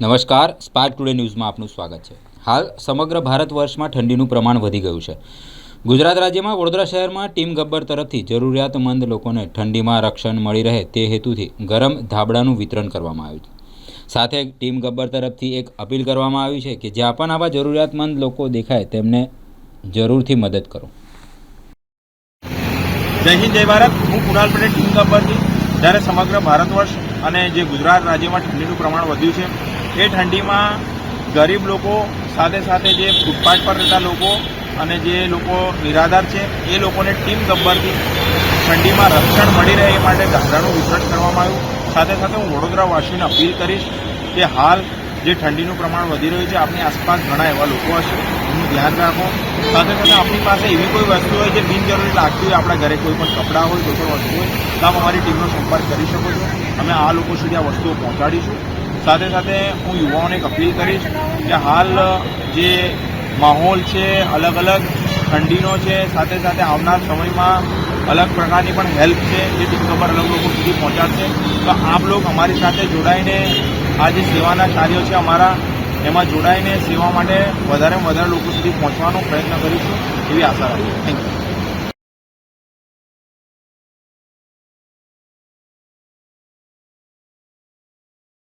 નમસ્કાર spark today ન્યૂઝમાં આપનું સ્વાગત છે. હાલ સમગ્ર ભારત વર્ષમાં ઠંડીનું પ્રમાણ વધી ગયું છે. ગુજરાત રાજ્યમાં વડોદરા શહેરમાં ટીમ ગબ્બર તરફથી જરૂરિયાતમંદ લોકોને ઠંડીમાં રક્ષણ મળી રહે તે હેતુથી ગરમ ધાબળાનું વિતરણ કરવામાં આવ્યું સાથે ટીમ ગબ્બર તરફથી એક અપીલ કરવામાં આવી છે કે જ્યાં પણ આવા જરૂરિયાતમંદ લોકો દેખાય તેમને જરૂરથી મદદ કરો. જય હિન્દ, જય ભારત. હું કુણાલ પટેલ, ટીમ ગબ્બરથી. જ્યારે સમગ્ર ભારત વર્ષ અને જે ગુજરાત રાજ્યમાં ઠંડીનું પ્રમાણ વધ્યું છે, એ ઠંડીમાં ગરીબ લોકો સાથે સાથે જે ફૂટપાથ પર રહેતા લોકો અને જે લોકો નિરાધાર છે, એ લોકોને ટીમ ગબ્બરથી ઠંડીમાં રક્ષણ મળી રહે એ માટે ગાંધાનું વિતરણ કરવામાં આવ્યું. સાથે સાથે હું વડોદરાવાસીઓને અપીલ કરીશ કે હાલ જે ઠંડીનું પ્રમાણ વધી રહ્યું છે આપણી આસપાસ ઘણા એવા લોકો હશે એનું ધ્યાન રાખો. સાથે સાથે આપણી પાસે એવી કોઈ વસ્તુ હોય જે બિનજરૂરી લાગતી હોય, આપણા ઘરે કોઈ પણ કપડાં હોય, કોઈ પણ વસ્તુ હોય, તો આપ અમારી ટીમનો સંપર્ક કરી શકો છો. અમે આ લોકો સુધી આ વસ્તુઓ પહોંચાડીશું. સાથે સાથે હું યુવાઓને એક અપીલ કરીશ કે હાલ જે માહોલ છે, અલગ અલગ ઠંડીનો છે, સાથે સાથે આવનાર સમયમાં અલગ પ્રકારની પણ હેલ્પ છે, જે ખબર અલગ લોકો સુધી પહોંચાડશે. તો આપ લોકો અમારી સાથે જોડાઈને આ જે સેવાના કાર્યો છે, અમારા એમાં જોડાઈને સેવા માટે વધારે વધારે લોકો સુધી પહોંચવાનો પ્રયત્ન કરીશું એવી આશા રાખીએ. Thank you